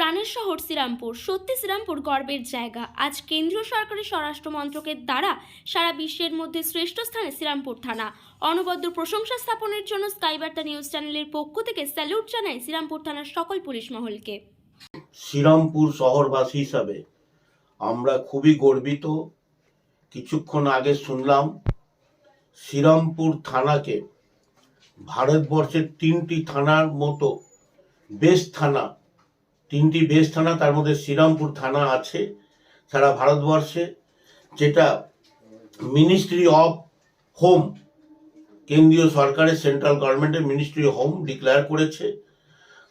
প্রাণের শহর শ্রীরামপুর। সত্যি শ্রীরামপুর গর্বের জায়গা। আজ কেন্দ্রীয় সরকারের স্বরাষ্ট্র মন্ত্রকের দ্বারা সারা বিশ্বের মধ্যে শ্রেষ্ঠ স্থানে শ্রীরামপুর থানা। অনবদ্য প্রশংসা স্থাপনের জন্য স্কাই বার্তা নিউজ চ্যানেলের পক্ষ থেকে স্যালুট জানায় শ্রীরামপুর থানার সকল পুলিশ মহলকে। শ্রীরামপুর শহরবাসী হিসাবে আমরা খুবই গর্বিত। কিছুক্ষণ আগে শুনলাম শ্রীরামপুর থানাকে ভারতবর্ষের তিনটি থানার মতো বেশ থানা তিনটি বেস থানা, তার মধ্যে শ্রীরামপুর থানা আছে, সারা ভারতবর্ষে, যেটা মিনিস্ট্রি অফ হোম কেন্দ্রীয় সরকারের সেন্ট্রাল গভর্নমেন্টের মিনিস্ট্রি হোম ডিক্লেয়ার করেছে।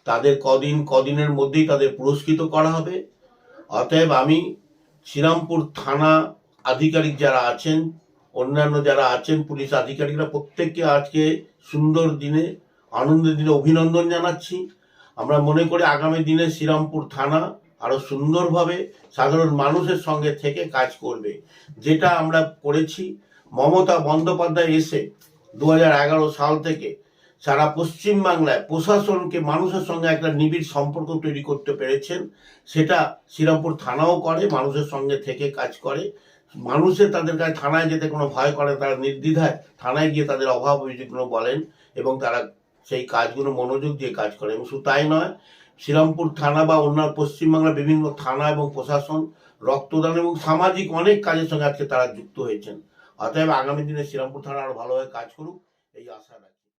তাদের কদিন, কদিনের মধ্যেই তাদের পুরস্কৃত করা হবে। অতএব আমি শ্রীরামপুর থানা আধিকারিক যারা আছেন, অন্যান্য যারা আছেন, পুলিশ আধিকারিকরা প্রত্যেককে আজকে সুন্দর দিনে, আনন্দের দিনে অভিনন্দন জানাচ্ছি। আমরা মনে করি আগামী দিনে শ্রীরামপুর থানা আরও সুন্দরভাবে সাধারণ মানুষের সঙ্গে থেকে কাজ করবে। যেটা আমরা করেছি। মমতা বন্দ্যোপাধ্যায় এসে দু হাজার এগারো সাল থেকে সারা পশ্চিম বাংলায় প্রশাসনকে মানুষের সঙ্গে একটা নিবিড় সম্পর্ক তৈরি করতে পেরেছেন। সেটা শ্রীরামপুর থানাও করে, মানুষের সঙ্গে থেকে কাজ করে। মানুষের তাদের কাছে থানায় যেতে কোনো ভয় করে তারা নির্দ্বিধায় থানায় গিয়ে তাদের অভাব অভিযোগগুলো বলেন এবং তারা সেই কাজগুলো মনোযোগ দিয়ে কাজ করে। এবং শুধু তাই নয়, শ্রীরামপুর থানা বা অন্যান্য পশ্চিমবাংলার বিভিন্ন থানা এবং প্রশাসন, রক্তদান এবং সামাজিক অনেক কাজের সঙ্গে আজকে তারা যুক্ত হয়েছেন। অতএব আগামী দিনে শ্রীরামপুর থানা আরও ভালোভাবে কাজ করুক, এই আশা রাখি।